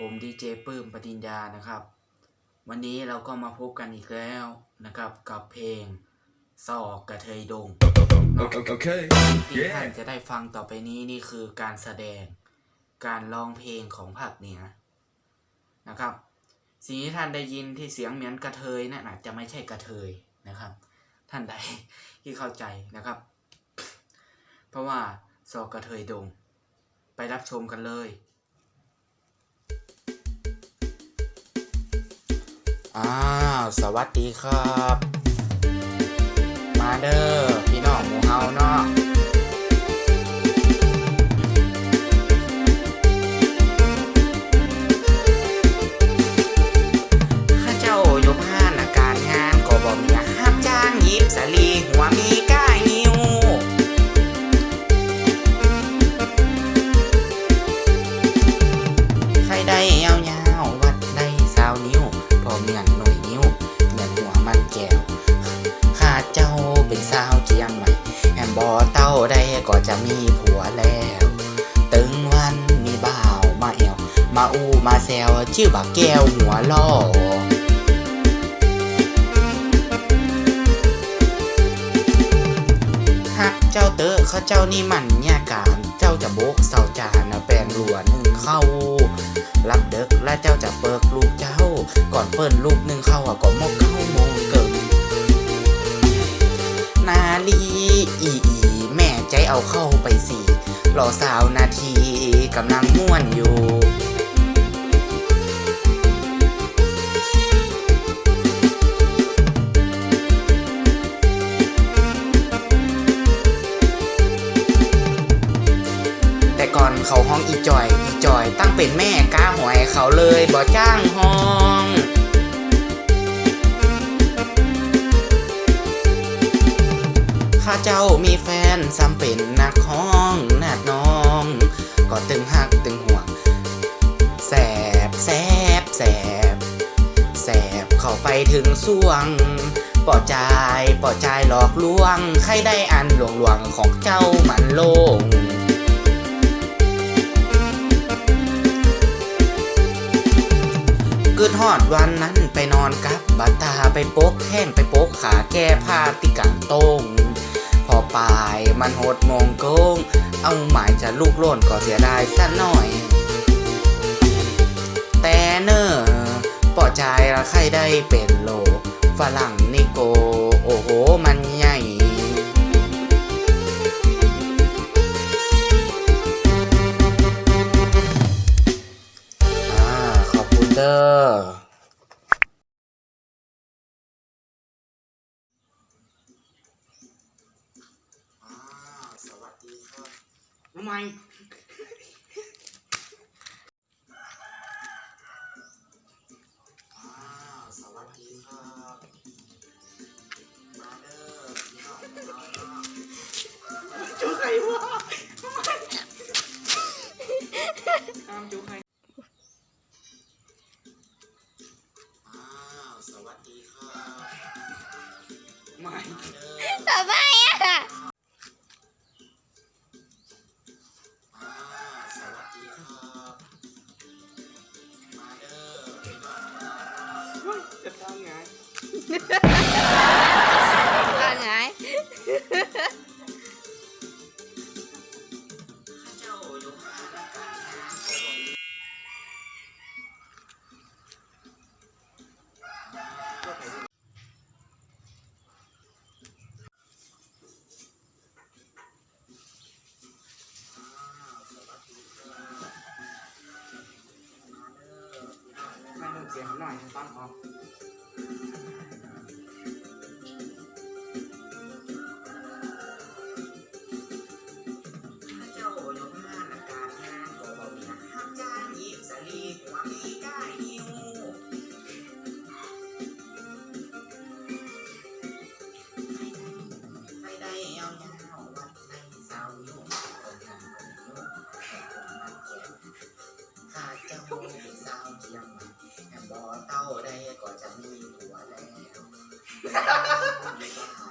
ผมดีเจปื้มปฏิญญานะครับ วันนี้เราก็มาพบกันอีกแล้วนะครับ กับเพลงซอกกระเทยดง Okay. okay. ที่ท่าน Yeah. จะได้ฟังต่อไปนี้นี่คือการแสดงการร้องเพลงของภาคเหนือนะครับสิ่งที่ท่านได้ยินที่เสียงเหมือนกระเทยนั่นอาจจะไม่ใช่กระเทยนะครับ ท่านใดที่เข้าใจนะครับ เพราะว่าซอกกระเทยดง ไปรับชมกันเลย อ่า สวัสดีครับ แก้วข้าเจ้าเป็นสาวเจียงใหม่แอมบอเต้าได้ก็จะมีผัวแล้ว ตึงวันมีบ่าวมาแอว มาอูมาแซวชื่อบักแก้วหัวล่อฮักเจ้าเตอะเขาเจ้านี่มันเนี่ยการเจ้าจะโบกเสาจานแปลงหลวนหนึ่งเข้ารับเด็กและเจ้าจะเปิกลูกเจ้า ก่อนเปิ้นลูกหนึ่งเข้าอะก็มกเข้ามง ใจเอาเข้าไปสิรอสาวนาทีกำลังม่วนอยู่แต่ก่อนเขาห้องอีจอย อีจอยตั้งเป็นแม่ก้าหวยเขาเลยบ่จ้างห้อง ข้าเจ้ามีแฟนซ้ำเป็นนักห้องนาดน้อง ก็ตึงหักตึงห่วงแสบแสบแสบแสบเข้าไปถึงส่วงป่อใจายป่อใจายหลอกลวง ใครได้อันหลวงหลวงของเจ้ามันโลงกึดฮอดวันนั้นไปนอนกับบัตตาไปโป๊กแข้งไปโป๊กขาแก้ผ้าติกางโต้ง พอปลายมันโหดมงโกง เอาหมายจะลูกโล่นก็เสียดายสักหน่อย แต่เนอปอใจละใครได้เป็นโลฝรั่ง ทำไมสวัสดีครับมาเด้อพี่น้องเราเนาะจูใครวะตามจูใครอ้าวสวัสดีครับไม่ทำไมอะ ตอนไงข้าเจ้ายกอาการ Ha ha ha ha!